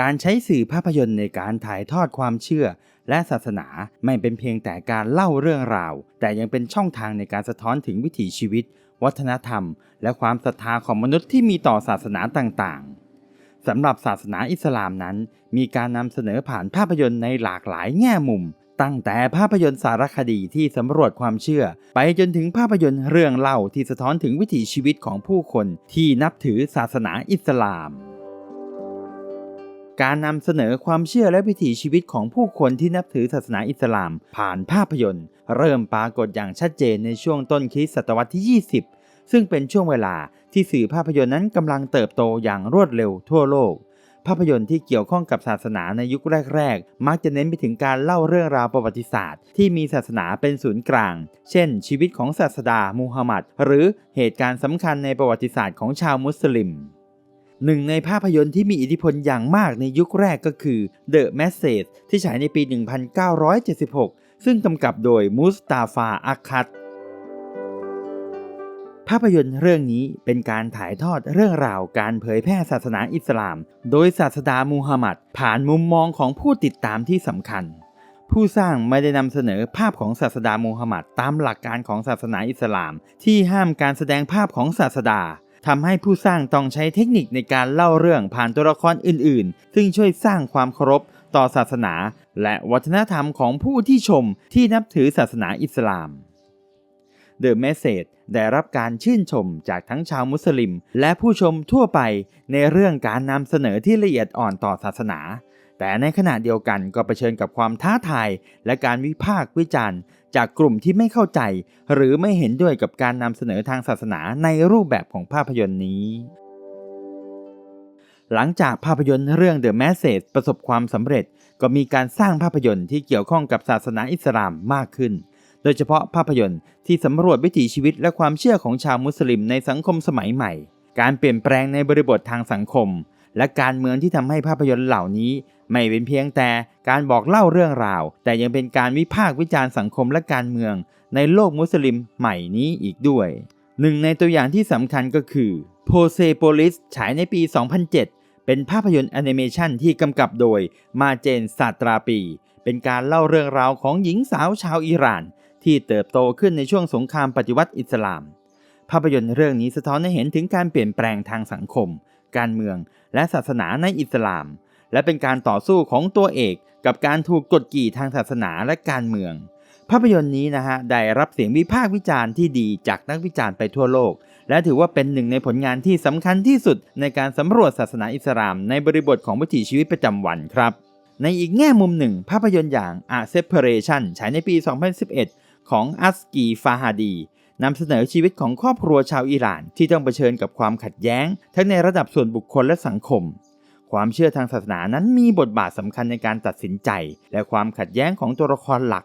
การใช้สื่อภาพยนตร์ในการถ่ายทอดความเชื่อ และศาสนาไม่เป็นเพียงแต่การเล่าเรื่องราว แต่ยังเป็นช่องทางในการสะท้อนถึงวิถีชีวิต วัฒนธรรม และความศรัทธาของมนุษย์ที่มีต่อศาสนาต่างๆสำหรับศาสนาอิสลามนั้น มีการนำเสนอผ่านภาพยนตร์ในหลากหลายแง่มุม ตั้งแต่ภาพยนตร์สารคดีที่สำรวจความเชื่อ ไปจนถึงภาพยนตร์เรื่องเล่าที่สะท้อนถึงวิถีชีวิตของผู้คนที่นับถือศาสนาอิสลาม การนำเสนอความเชื่อและวิถีชีวิตของผู้คนที่นับถือศาสนาอิสลาม ผ่านภาพยนตร์ เริ่มปรากฏอย่างชัดเจนในช่วงต้นคริสตศตวรรษที่ 20 ซึ่งเป็นช่วงเวลาที่สื่อภาพยนตร์นั้นกำลังเติบโตอย่างรวดเร็วทั่วโลก ภาพยนตร์ที่เกี่ยวข้องกับศาสนาในยุคแรก ๆ มักจะเน้นไปถึงการเล่าเรื่องราวประวัติศาสตร์ ที่มีศาสนาเป็นศูนย์กลาง เช่น ชีวิตของศาสดามูฮัมหมัดหรือเหตุการณ์สำคัญในประวัติศาสตร์ของชาวมุสลิม หนึ่งในภาพยนตร์ที่มีอิทธิพลอย่างมากในยุคแรกก็คือ The Message ที่ฉายในปี 1976 ซึ่งกำกับโดยมุสตาฟาอักคัตภาพยนตร์เรื่องนี้เป็นการถ่ายทอดเรื่องราวการเผยแพร่ศาสนาอิสลาม โดยศาสดามูฮัมหมัดผ่านมุมมองของผู้ติดตามที่สำคัญ ผู้สร้างไม่ได้นำเสนอภาพของศาสดามูฮัมหมัดตามหลักการของศาสนาอิสลาม ที่ห้ามการแสดงภาพของศาสดา ทำให้ผู้สร้างต้องใช้เทคนิคในการเล่าเรื่องผ่านตัวละครอื่นๆ ซึ่งช่วยสร้างความเคารพต่อศาสนา และวัฒนธรรมของผู้ที่ชมที่นับถือศาสนาอิสลาม The Message ได้รับการชื่นชมจากทั้งชาวมุสลิม และผู้ชมทั่วไปในเรื่องการนำเสนอที่ละเอียดอ่อนต่อศาสนา แต่ในขณะเดียวกันก็เผชิญกับความท้าทาย และการวิพากษ์วิจารณ์ จากกลุ่มที่ไม่เข้าใจ หรือไม่เห็นด้วยกับการนำเสนอทางศาสนาในรูปแบบของภาพยนตร์นี้ หลังจากภาพยนตร์เรื่อง The Message ประสบความสำเร็จ ก็มีการสร้างภาพยนตร์ที่เกี่ยวข้องกับศาสนาอิสลามมากขึ้น โดยเฉพาะภาพยนตร์ที่สำรวจวิถีชีวิตและความเชื่อของชาวมุสลิมในสังคมสมัยใหม่ การเปลี่ยนแปลงในบริบททางสังคมและการเมืองที่ทำให้ภาพยนตร์เหล่านี้ ไม่เป็นเพียงแต่การบอกเล่าเรื่องราว แต่ยังเป็นการวิพากษ์วิจารณ์สังคมและการเมือง ในโลกมุสลิมใหม่นี้อีกด้วย หนึ่งในตัวอย่างที่สำคัญก็คือ p o s e p o l i s ฉายในปี 2007 เป็นภาพยนตร์แอนิเมชันที่กำกับโดยมาเจนซาตราปี เป็นการเล่าเรื่องราวของหญิงสาวชาวอิหร่าน ที่เติบโตขึ้นในช่วงสงครามปฏิวัติอิสลาม ภาพยนตร์เรื่องนี้สะท้อนให้เห็นถึงการเปลี่ยนแปลงทางสังคม การเมือง และศาสนาในอิสลาม และเป็นการต่อสู้ของตัวเอกกับการถูกกดขี่ทางศาสนาและการเมือง ภาพยนตร์นี้นะฮะได้รับเสียงวิพากษ์วิจารณ์ที่ดีจากนักวิจารณ์ไปทั่วโลก และถือว่าเป็นหนึ่งในผลงานที่สำคัญที่สุดในการสำรวจศาสนาอิสลาม ในบริบทของวิถีชีวิตประจำวันครับ ในอีกแง่มุมหนึ่ง ภาพยนตร์อย่าง A Separation ฉายในปี 2011 ของอัสกีฟาฮาดีนำเสนอชีวิตของครอบครัวชาวอิหร่าน ที่ต้องเผชิญกับความขัดแย้ง ทั้งในระดับส่วนบุคคลและสังคม ความเชื่อทางศาสนานั้นมีบทบาทสำคัญในการตัดสินใจ และความขัดแย้งของตัวละครหลัก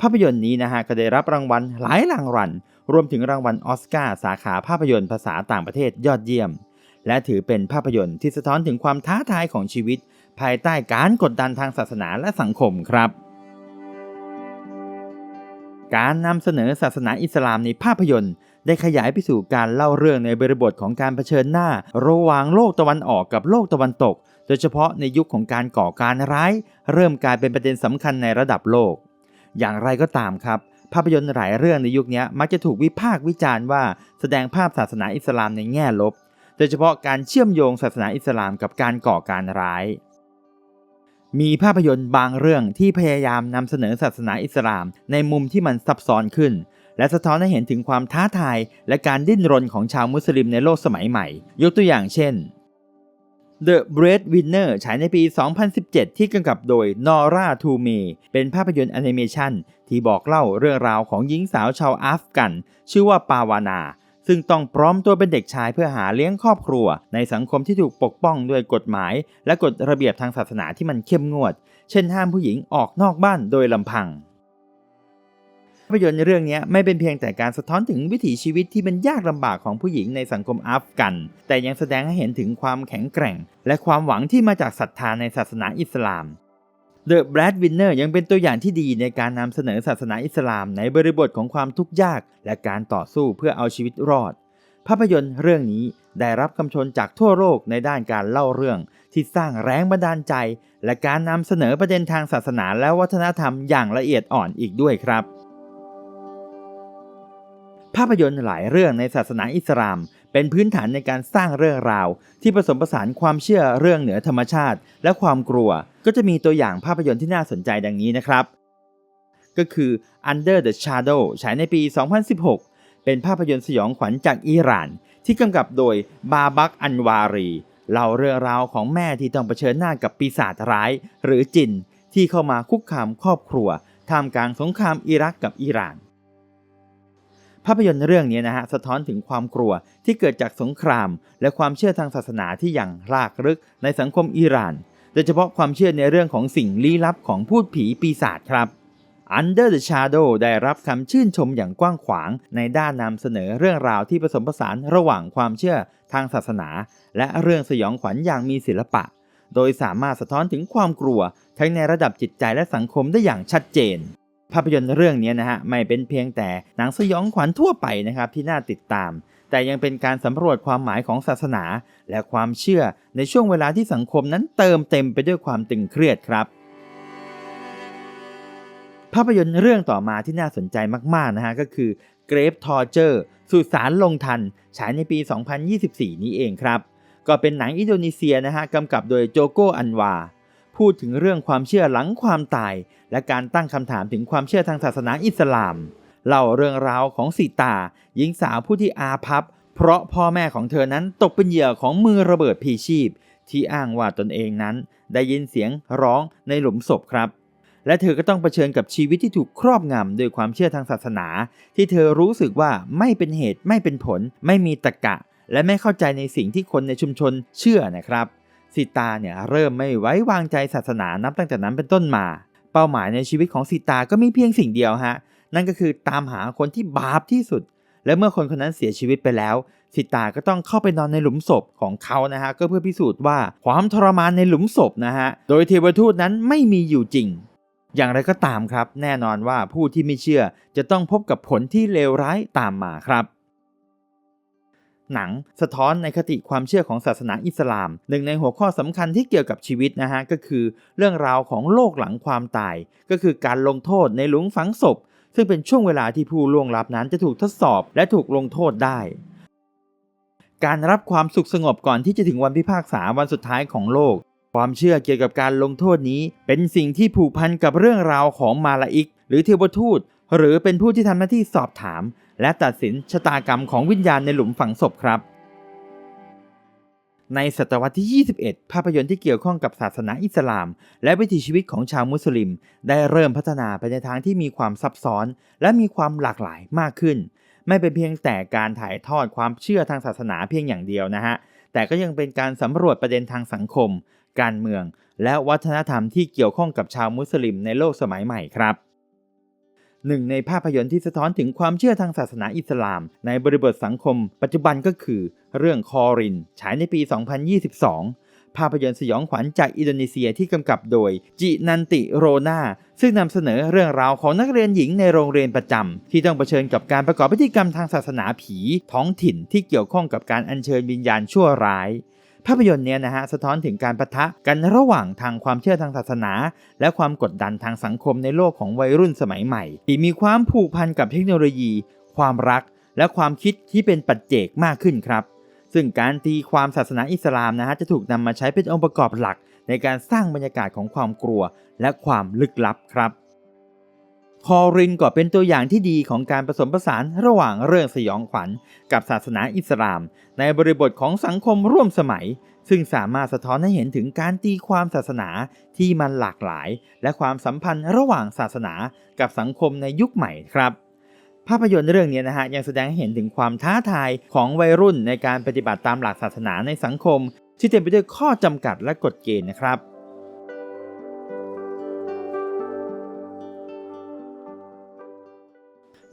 ภาพยนตร์นี้นะฮะก็ได้รับรางวัลหลายรางวัล รวมถึงรางวัลอสการ์สาขาภาพยนตร์ภาษาต่างประเทศยอดเยี่ยม และถือเป็นภาพยนตร์ที่สะท้อนถึงความท้าทายของชีวิต ภายใต้การกดดันทางศาสนาและสังคมครับ การนำเสนอศาสนาอิสลามในภาพยนตร์ ได้ขยายไปสู่การเล่าเรื่องในบริบทของการเผชิญหน้า ระหว่างโลกตะวันออกกับโลกตะวันตก โดยเฉพาะในยุคของการก่อการร้าย เริ่มกลายเป็นประเด็นสำคัญในระดับโลก อย่างไรก็ตามครับ ภาพยนตร์หลายเรื่องในยุคนี้มักจะถูกวิพากษ์วิจารณ์ว่าแสดงภาพศาสนาอิสลามในแง่ลบ โดยเฉพาะการเชื่อมโยงศาสนาอิสลามกับการก่อการร้ายมีภาพยนตร์บางเรื่องที่พยายามนำเสนอศาสนาอิสลามในมุมที่มันซับซ้อนขึ้น และสะท้อนให้เห็นถึงความท้าทาย และการดิ้นรนของชาวมุสลิมในโลกสมัยใหม่ ยกตัวอย่างเช่น The Breadwinner ฉายในปี 2017 ที่กำกับโดย Nora t o m e เป็นภาพยนตร์แอนิเมชันที่บอกเล่าเรื่องราวของหญิงสาวชาวอัฟกัน ชื่อว่าปาวานา ซึ่งต้องพร้อมตัวเป็นเด็กชายเพื่อหาเลี้ยงครอบครัว ในสังคมที่ถูกปกป้องด้วยกฎหมาย และกฎระเบียบทางศาสนาที่มันเข้มงวด เช่นห้ามผู้หญิงออกนอกบ้านโดยลำพัง ภาพยนตร์เรื่องนี้ไม่เป็นเพียงแต่การสะท้อนถึงวิถีชีวิตที่มันยากลำบากของผู้หญิงในสังคมอัฟกัน แต่ยังแสดงให้เห็นถึงความแข็งแกร่ง และความหวังที่มาจากศรัทธาในศาสนาอิสลาม The Brad Winner ยังเป็นตัวอย่างที่ดีในการนำเสนอศาสนาอิสลามในบริบทของความทุกข์ยาก และการต่อสู้เพื่อเอาชีวิตรอด ภาพยนตร์เรื่องนี้ได้รับคำชมจากทั่วโลกในด้านการเล่าเรื่อง ที่สร้างแรงบันดาลใจ และการนำเสนอประเด็นทางศาสนาและวัฒนธรรมอย่างละเอียดอ่อนอีกด้วยครับ ภาพยนตร์หลายเรื่องในศาสนาอิสลาม เป็นพื้นฐานในการสร้างเรื่องราว ที่ผสมผสานความเชื่อเรื่องเหนือธรรมชาติ และความกลัว ก็จะมีตัวอย่างภาพยนตร์ที่น่าสนใจดังนี้นะครับ ก็คือ Under the Shadow ฉายในปี 2016 เป็นภาพยนตร์สยองขวัญจากอิหร่าน ที่กำกับโดยบาบักอันวารีเล่าเรื่องราวของแม่ที่ต้องเผชิญหน้ากับปีศาจร้าย หรือจินที่เข้ามาคุกคามครอบครัวท่ามกลางสงครามอิรักกับอิหร่าน ภาพยนตร์เรื่องนี้นะฮะสะท้อนถึงความกลัวที่เกิดจากสงคราม และความเชื่อทางศาสนาที่ยังรากลึกในสังคมอิหร่าน โดยเฉพาะความเชื่อในเรื่องของสิ่งลี้ลับของพูดผีปีศาจครับ Under the Shadow ได้รับคำชื่นชมอย่างกว้างขวาง ในด้านนำเสนอเรื่องราวที่ผสมผสานระหว่างความเชื่อทางศาสนา และเรื่องสยองขวัญอย่างมีศิลปะ โดยสามารถสะท้อนถึงความกลัว ทั้งในระดับจิตใจและสังคมได้อย่างชัดเจน ภาพยนตร์เรื่องนี้นะฮะไม่เป็นเพียงแต่หนังสยองขวัญทั่วไปนะครับที่น่าติดตาม แต่ยังเป็นการสำรวจความหมายของศาสนา และความเชื่อในช่วงเวลาที่สังคมนั้นเติมเต็มไปด้วยความตึงเครียดครับภาพยนตร์เรื่องต่อมาที่น่าสนใจมาก ๆ นะฮะ ก็คือ Grave Torture สุสานลงทัน ฉายในปี 2024 นี้เองครับ ก็เป็นหนังอินโดนีเซียนะฮะกำกับโดยโจโกอันวา พูดถึงเรื่องความเชื่อหลังความตาย และการตั้งคำถามถึงความเชื่อทางศาสนาอิสลาม เล่าเรื่องราวของสีตา หญิงสาวผู้ที่อาภัพเพราะพ่อแม่ของเธอนั้นตกเป็นเหยื่อของมือระเบิดพีชีพ ที่อ้างว่าตนเองนั้น ได้ยินเสียงร้องในหลุมศพครับ และเธอก็ต้องเผชิญกับชีวิตที่ถูกครอบงำโดยความเชื่อทางศาสนา ที่เธอรู้สึกว่าไม่เป็นเหตุไม่เป็นผล ไม่มีตรรกะ และไม่เข้าใจในสิ่งที่คนในชุมชนเชื่อนะครับ สิตาเนี่ยเริ่มไม่ไว้วางใจศาสนานับตั้งแต่นั้นเป็นต้นมา เป้าหมายในชีวิตของสิตาก็มีเพียงสิ่งเดียวฮะนั่นก็คือตามหาคนที่บาปที่สุด และเมื่อคนคนนั้นเสียชีวิตไปแล้ว สิตาก็ต้องเข้าไปนอนในหลุมศพของเขานะฮะก็เพื่อพิสูจน์ว่าความทรมานในหลุมศพนะฮะโดยเทวทูตนั้นไม่มีอยู่จริง อย่างไรก็ตามครับ แน่นอนว่าผู้ที่ไม่เชื่อจะต้องพบกับผลที่เลวร้ายตามมาครับ หนัง สะท้อนในคติความเชื่อของศาสนาอิสลาม หนึ่งในหัวข้อสำคัญที่เกี่ยวกับชีวิตนะฮะก็คือเรื่องราวของโลกหลังความตาย ก็คือการลงโทษในหลุมฝังศพ ซึ่งเป็นช่วงเวลาที่ผู้ล่วงลับนั้นจะถูกทดสอบและถูกลงโทษได้การรับความสุขสงบก่อนที่จะถึงวันพิพากษาวันสุดท้ายของโลก ความเชื่อเกี่ยวกับการลงโทษนี้ เป็นสิ่งที่ผูกพันกับเรื่องราวของมาลาอิก หรือเทวทูต หรือเป็นผู้ที่ทำหน้าที่สอบถาม และตัดสินชะตากรรมของวิญญาณในหลุมฝังศพครับ ในศตวรรษที่ 21 ภาพยนตร์ที่เกี่ยวข้องกับศาสนาอิสลาม และวิถีชีวิตของชาวมุสลิม ได้เริ่มพัฒนาไปในทางที่มีความซับซ้อน และมีความหลากหลายมากขึ้น ไม่เป็นเพียงแต่การถ่ายทอดความเชื่อทางศาสนาเพียงอย่างเดียวนะฮะแต่ก็ยังเป็นการสำรวจประเด็นทางสังคม การเมือง และวัฒนธรรมที่เกี่ยวข้องกับชาวมุสลิมในโลกสมัยใหม่ครับ หนึ่งในภาพยนตร์ที่สะท้อนถึงความเชื่อทางศาสนาอิสลาม ในบริบทสังคม ปัจจุบันก็คือ เรื่องคอริน ฉายในปี 2022 ภาพยนตร์สยองขวัญจากอินโดนีเซียที่กำกับโดย จินันติโรนาซึ่งนำเสนอเรื่องราวของนักเรียนหญิงในโรงเรียนประจำที่ต้องเผชิญกับการประกอบพิธีกรรมทางศาสนาผี ท้องถิ่นที่เกี่ยวข้องกับการอัญเชิญวิญญาณชั่วร้าย ภาพยนตร์เนี้ยนะฮะสะท้อนถึงการปะทะกันระหว่างทางความเชื่อทางศาสนา และความกดดันทางสังคมในโลกของวัยรุ่นสมัยใหม่ที่มีความผูกพันกับเทคโนโลยี ความรัก และความคิดที่เป็นปัจเจกมากขึ้นครับ ซึ่งการตีความศาสนาอิสลามนะฮะจะถูกนำมาใช้เป็นองค์ประกอบหลัก ในการสร้างบรรยากาศของความกลัว และความลึกลับครับ คอรินก็เป็นตัวอย่างที่ดีของการผสมผสานระหว่างเรื่องสยองขวัญกับศาสนาอิสลาม ในบริบทของสังคมร่วมสมัย ซึ่งสามารถสะท้อนให้เห็นถึงการตีความศาสนาที่มันหลากหลาย และความสัมพันธ์ระหว่างศาสนากับสังคมในยุคใหม่ครับภาพยนตร์เรื่องนี้นะฮะยังแสดงให้เห็นถึงความท้าทายของวัยรุ่นในการปฏิบัติตามหลักศาสนาในสังคม ที่เต็มไปด้วยข้อจำกัดและกฎเกณฑ์นะครับ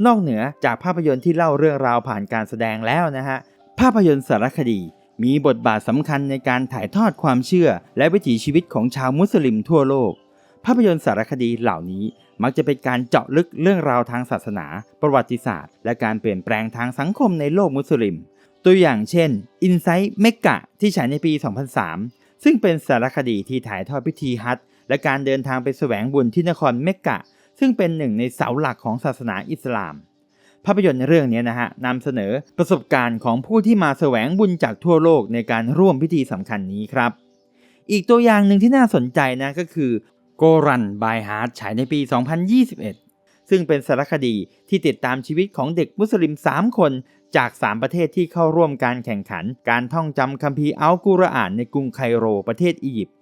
นอกเหนือจากภาพยนตร์ที่เล่าเรื่องราวผ่านการแสดงแล้วนะฮะ ภาพยนตร์สารคดี มีบทบาทสำคัญในการถ่ายทอดความเชื่อ และวิถีชีวิตของชาวมุสลิมทั่วโลก ภาพยนตร์สารคดีเหล่านี้มักจะเป็นการเจาะลึกเรื่องราวทางศาสนา ประวัติศาสตร์ และการเปลี่ยนแปลงทางสังคมในโลกมุสลิม ตัวอย่างเช่น Insight m e g a ที่ฉายในปี 2003 ซึ่งเป็นสารคดีที่ถ่ายทอดพิธีฮัจและการเดินทางไปแสวงบุญที่นครเมกกะ ซึ่งเป็นหนึ่งในเสาหลักของศาสนาอิสลาม ภาพยนตร์เรื่องนี้นะฮะนำเสนอประสบการณ์ของผู้ที่มาแสวงบุญจากทั่วโลกในการร่วมพิธีสำคัญนี้ครับ อีกตัวอย่างหนึ่งที่น่าสนใจนะก็คือ Go Run by Heart ฉายในปี 2021 ซึ่งเป็นสารคดีที่ติดตามชีวิตของเด็กมุสลิม 3 คนจาก 3 ประเทศที่เข้าร่วมการแข่งขัน การท่องจำคัมภีร์อัลกุรอานในกรุงไคโรประเทศอียิปต์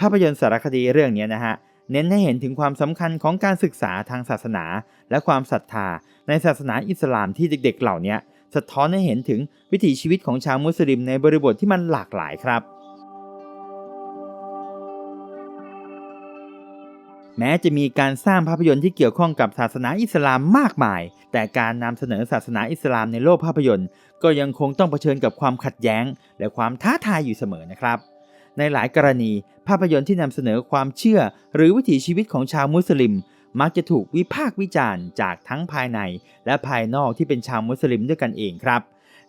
ภาพยนตร์สารคดีเรื่องนี้นะฮะ เน้นให้เห็นถึงความสำคัญของการศึกษาทางศาสนา และความศรัทธา ในศาสนาอิสลามที่เด็กๆ เหล่านี้สะท้อนให้เห็นถึงวิถีชีวิตของชาวมุสลิมในบริบทที่มันหลากหลายครับ แม้จะมีการสร้างภาพยนตร์ที่เกี่ยวข้องกับศาสนาอิสลามมากมาย แต่การนำเสนอศาสนาอิสลามในโลกภาพยนตร์ ก็ยังคงต้องเผชิญกับความขัดแย้ง และความท้าทายอยู่เสมอนะครับ ในหลายกรณี ภาพยนตร์ที่นำเสนอความเชื่อ หรือวิถีชีวิตของชาวมุสลิม มักจะถูกวิพากษ์วิจารณ์จากทั้งภายใน และภายนอกที่เป็นชาวมุสลิมด้วยกันเองครับ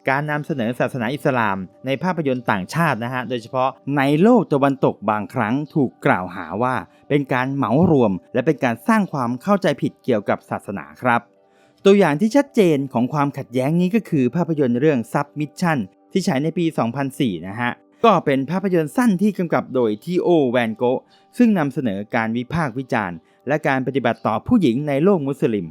การนำเสนอศาสนาอิสลาม ในภาพยนตร์ต่างชาตินะฮะ โดยเฉพาะในโลกตะวันตกบางครั้งถูกกล่าวหาว่า เป็นการเหมารวม และเป็นการสร้างความเข้าใจผิดเกี่ยวกับศาสนาครับ ตัวอย่างที่ชัดเจนของความขัดแย้งนี้ก็คือภาพยนตร์เรื่อง Submission ที่ฉายในปี 2004 นะฮะ ก็เป็นภาพยนตร์สั้นที่กำกับโดยทีโอแวนโกซึ่งนำเสนอการวิพากษ์วิจารณ์ และการปฏิบัติต่อผู้หญิงในโลกมุสลิม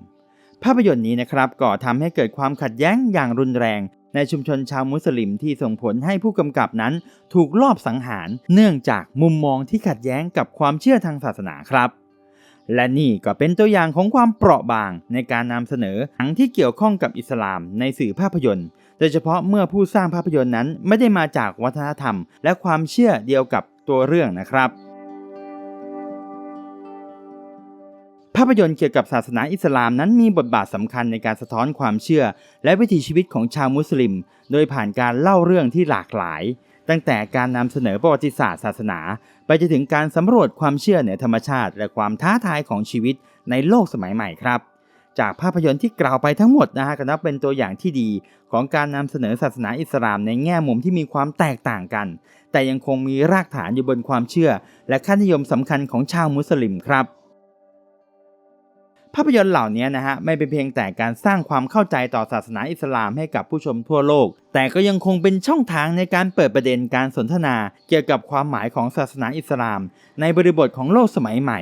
ภาพยนตร์นี้นะครับก่อทำให้เกิดความขัดแย้งอย่างรุนแรง ในชุมชนชาวมุสลิมที่ส่งผลให้ผู้กำกับนั้น ถูกลอบสังหาร เนื่องจากมุมมองที่ขัดแย้งกับความเชื่อทางศาสนาครับและนี่ก็เป็นตัวอย่างของความเปราะบางในการนำเสนอหนังที่เกี่ยวข้องกับอิสลามในสื่อภาพยนตร์ โดยเฉพาะเมื่อผู้สร้างภาพยนตร์นั้นไม่ได้มาจากวัฒนธรรม และความเชื่อเดียวกับตัวเรื่องนะครับ ภาพยนตร์เกี่ยวกับศาสนาอิสลามนั้นมีบทบาทสำคัญในการสะท้อนความเชื่อ และวิถีชีวิตของชาวมุสลิม โดยผ่านการเล่าเรื่องที่หลากหลาย ตั้งแต่การนำเสนอประวัติศาสตร์ศาสนา ไปจนถึงการสำรวจความเชื่อเหนือธรรมชาติ และความท้าทายของชีวิตในโลกสมัยใหม่ครับ จากภาพยนตร์ที่กล่าวไปทั้งหมดนะฮะก็นับเป็นตัวอย่างที่ดีของการนำเสนอศาสนาอิสลามในแง่มุมที่มีความแตกต่างกัน แต่ยังคงมีรากฐานอยู่บนความเชื่อ และค่านิยมสำคัญของชาวมุสลิมครับ ภาพยนตร์เหล่านี้นะฮะไม่เป็นเพียงแต่การสร้างความเข้าใจต่อศาสนาอิสลามให้กับผู้ชมทั่วโลก แต่ก็ยังคงเป็นช่องทางในการเปิดประเด็นการสนทนา เกี่ยวกับความหมายของศาสนาอิสลาม ในบริบทของโลกสมัยใหม่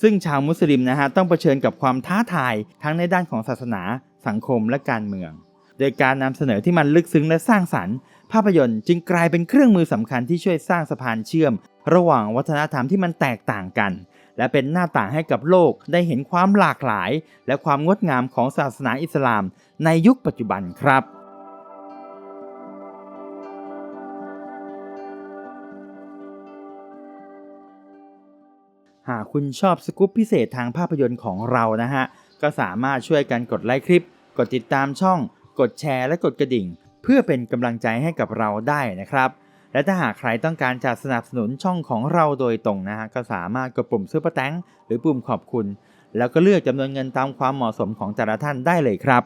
ซึ่งชาวมุสลิมนะฮะต้องเผชิญกับความท้าทายทั้งในด้านของศาสนาสังคมและการเมือง โดยการนำเสนอที่มันลึกซึ้งและสร้างสรรค์ ภาพยนตร์จึงกลายเป็นเครื่องมือสำคัญที่ช่วยสร้างสะพานเชื่อม ระหว่างวัฒนธรรมที่มันแตกต่างกัน และเป็นหน้าต่างให้กับโลกได้เห็นความหลากหลาย และความงดงามของศาสนาอิสลาม ในยุคปัจจุบันครับ หากคุณชอบสกู๊ปพิเศษทางภาพยนตร์ของเรานะฮะ ก็สามารถช่วยกันกดไลค์คลิป กดติดตามช่อง กดแชร์และกดกระดิ่ง เพื่อเป็นกำลังใจให้กับเราได้นะครับ และถ้าหากใครต้องการจะสนับสนุนช่องของเราโดยตรงนะฮะ ก็สามารถกดปุ่มซุปเปร์แตงหรือปุ่มขอบคุณ แล้วก็เลือกจำนวนเงินตามความเหมาะสมของแต่ละท่านได้เลยครับ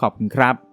ขอบคุณครับ